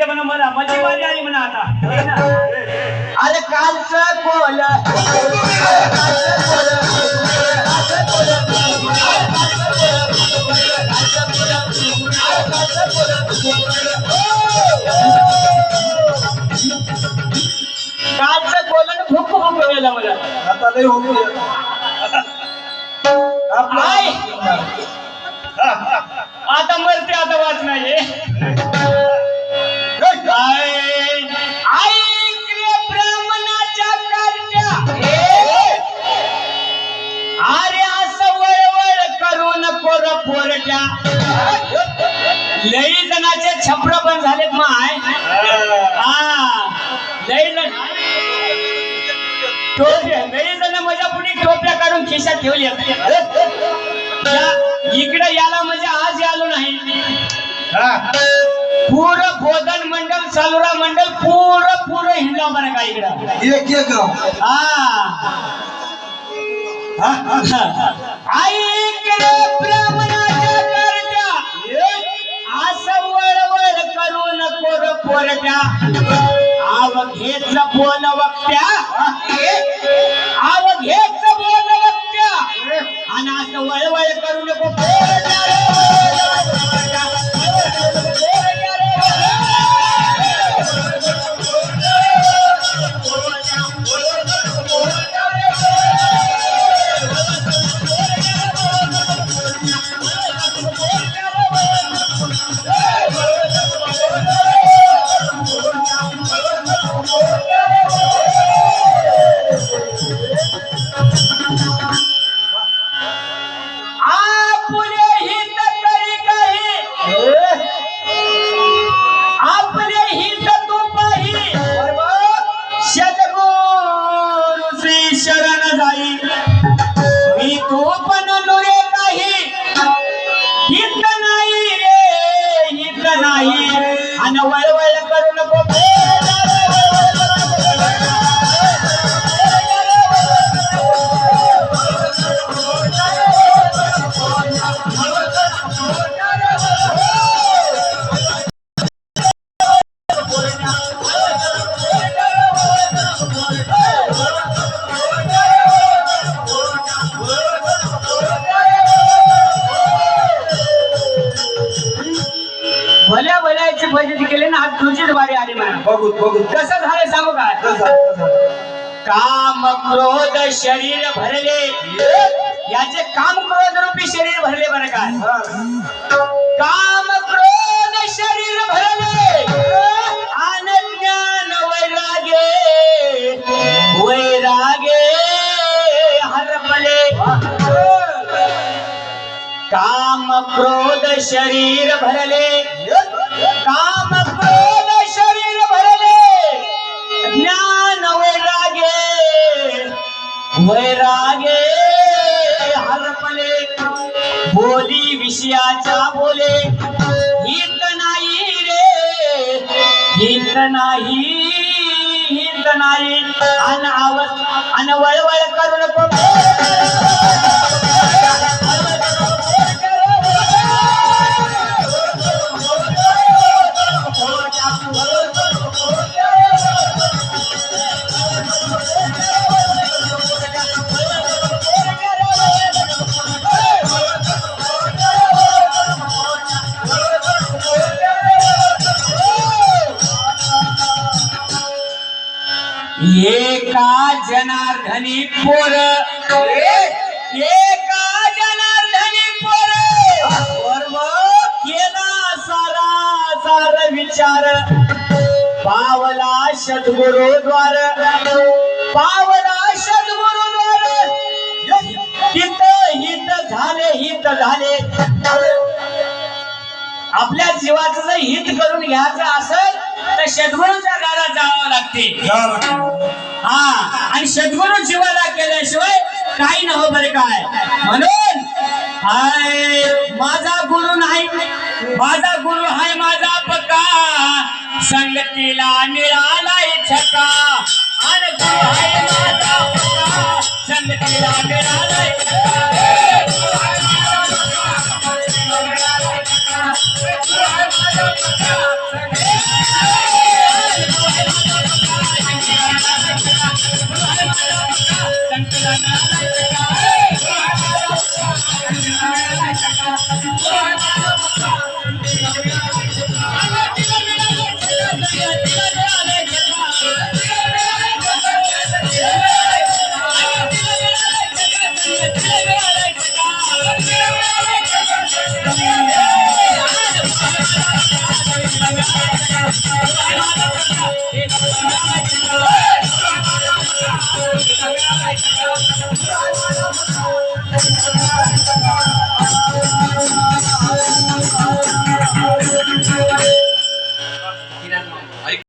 ते म्हणा मला माझी बारी आली म्हणा आता? अरे कालचं कोल. कालचं कोलन मला. आता लय होतो आय आता मरते आता वाच नाही लई जणाचे छप्र पण झालेत माय हा. लई जण टोप्या लई जण माझ्या पुढे टोप्या काढून खिशात ठेवली इकडे याला म्हणजे आज आलो नाही. पूर बोधन मंडल सालुरा मंडल पूर पूर हिंडला बरं का इकडं. एक एक गाव. ऐक रे पोरट्या आव घेच बोल वक्त्या भल्या भल्याची फजिती केली ना आज तुझीच बारी आली म्हणा बघू बघू. कसं झालं सांगू काय काम क्रोध शरीर भरले. याचे काम क्रोध रूपी शरीर भरले बरं काय काम क्रोध शरीर भरले. काम क्रोध शरीर भरले. ज्ञान वैरागे वैरागे हरपले. बोली विषयाचा बोले. हित नाही रे. हित नाही हित नाही. अन आवाज अन वळवळ करून एका जनार्दनी पोर. एका जनार्दनी पोर. पर्व केला सारा सार विचार. पावला सद्गुरु द्वार. पावला सद्गुरु द्वार. हित हित झाले हित झाले. आपल्या जीवाचं जर हित करून घ्यायचं असेल तर सद्गुरूच्या गाडा जावं लागते. हा आणि सद्गुरु जीवाला केल्याशिवाय काही नव बरे काय. म्हणून हाय माझा गुरु नाही माझा गुरु हाय माझा पका संगतीला मिळालाय छका आणि गुरु हाय माझा पका संगतीला मिळालाय छक्का. Thank you. I'm